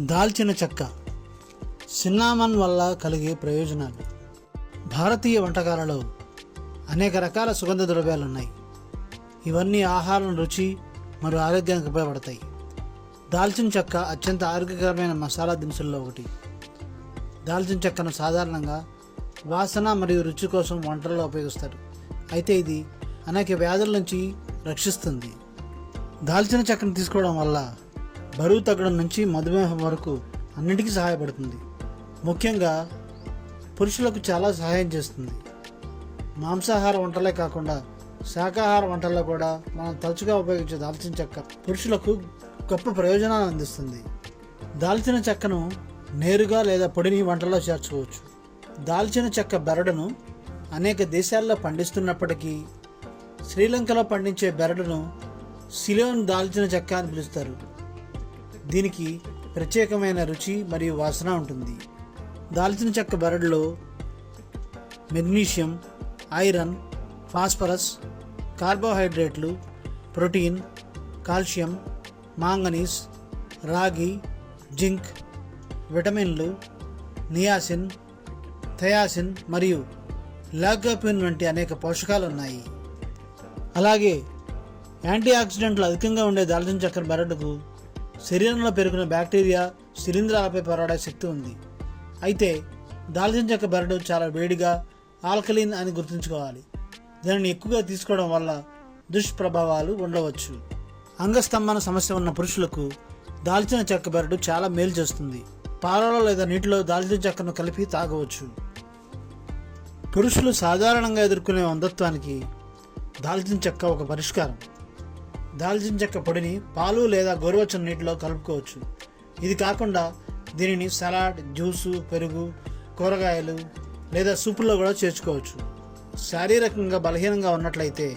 దాల్చిన చెక్క సిన్నామన్ వల్ల కలిగే ప్రయోజనాలు. భారతీయ వంటకాలలో అనేక రకాల సుగంధ ద్రవ్యాలు ఉన్నాయి ఇవన్నీ ఆహారం రుచి మరియు ఆరోగ్యానికి ఉపయోగపడతాయి. దాల్చిన చెక్క అత్యంత ఆరోగ్యకరమైన మసాలా దినుసుల్లో ఒకటి. దాల్చిన చెక్కను సాధారణంగా వాసన మరియు రుచి కోసం వంటలలో ఉపయోగిస్తారు. అయితే ఇది అనేక వ్యాధుల నుంచి రక్షిస్తుంది. దాల్చిన చెక్కను తీసుకోవడం వల్ల బరువు తగ్గడం నుంచి మధుమేహం వరకు అన్నిటికీ సహాయపడుతుంది. ముఖ్యంగా పురుషులకు చాలా సహాయం చేస్తుంది. మాంసాహార వంటలే కాకుండా శాకాహార వంటల్లో కూడా మనం తరచుగా ఉపయోగించే దాల్చిన చెక్క పురుషులకు గొప్ప ప్రయోజనాలు అందిస్తుంది. దాల్చిన చెక్కను నేరుగా లేదా పొడిని వంటల్లో చేర్చుకోవచ్చు. దాల్చిన చెక్క బెరడును అనేక దేశాల్లో పండిస్తున్నప్పటికీ శ్రీలంకలో పండించే బెరడును సిలోన్ దాల్చిన చెక్క అని పిలుస్తారు. దీనికి ప్రత్యేకమైన రుచి మరియు వాసన ఉంటుంది. దాల్చిన చెక్క బెరడులో మెగ్నీషియం ఐరన్ ఫాస్ఫరస్ కార్బోహైడ్రేట్లు ప్రోటీన్ కాల్షియం మాంగనీస్ రాగి జింక్ విటమిన్లు నియాసిన్ థయాసిన్ మరియు లాగోపిన్ వంటి అనేక పోషకాలు ఉన్నాయి. అలాగే యాంటీ ఆక్సిడెంట్లు అధికంగా ఉండే దాల్చిన చక్కెర బెరడుకు శరీరంలో పెరుగున్న బ్యాక్టీరియా శిలీంధ్రాలపై పోరాడే శక్తి ఉంది. అయితే దాల్చిన చెక్క బెరడు చాలా వేడిగా ఆల్కలీన్ అని గుర్తుంచుకోవాలి. దానిని ఎక్కువగా తీసుకోవడం వల్ల దుష్ప్రభావాలు ఉండవచ్చు. అంగస్తంభన సమస్య ఉన్న పురుషులకు దాల్చిన చెక్క బెరడు చాలా మేలు చేస్తుంది. పాలలో లేదా నీటిలో దాల్చిన చెక్కను కలిపి తాగవచ్చు. పురుషులు సాధారణంగా ఎదుర్కొనే అంధత్వానికి దాల్చిన చెక్క ఒక పరిష్కారం. దాల్చిన చెక్క పొడిని పాలు లేదా గోరువెచ్చని నీటిలో కలుపుకోవచ్చు. ఇది కాకుండా దీనిని సలాడ్ జ్యూసు పెరుగు కూరగాయలు లేదా సూపుల్లో కూడా చేర్చుకోవచ్చు. శారీరకంగా బలహీనంగా ఉన్నట్లయితే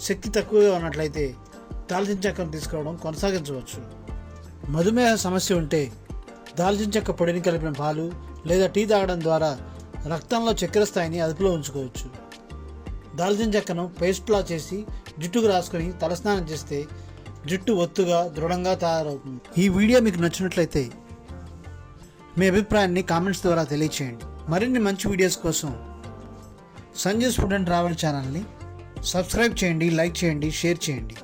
శక్తి తక్కువగా ఉన్నట్లయితే దాల్చిన చెక్కను తీసుకోవడం కొనసాగించవచ్చు. మధుమేహ సమస్య ఉంటే దాల్చిన చెక్క పొడిని కలిపిన పాలు లేదా టీ తాగడం ద్వారా రక్తంలో చక్కెర స్థాయిని అదుపులో ఉంచుకోవచ్చు. దాల్చిన చెక్కను పేస్ట్లా చేసి జుట్టుకు రాసుకొని తలస్నానం చేస్తే జుట్టు ఒత్తుగా దృఢంగా తయారవుతుంది. ఈ వీడియో మీకు నచ్చినట్లయితే మీ అభిప్రాయాన్ని కామెంట్స్ ద్వారా తెలియచేయండి. మరిన్ని మంచి వీడియోస్ కోసం సంజయ్ ఫుడ్ అండ్ ట్రావెల్ ఛానల్ని సబ్స్క్రైబ్ చేయండి లైక్ చేయండి షేర్ చేయండి.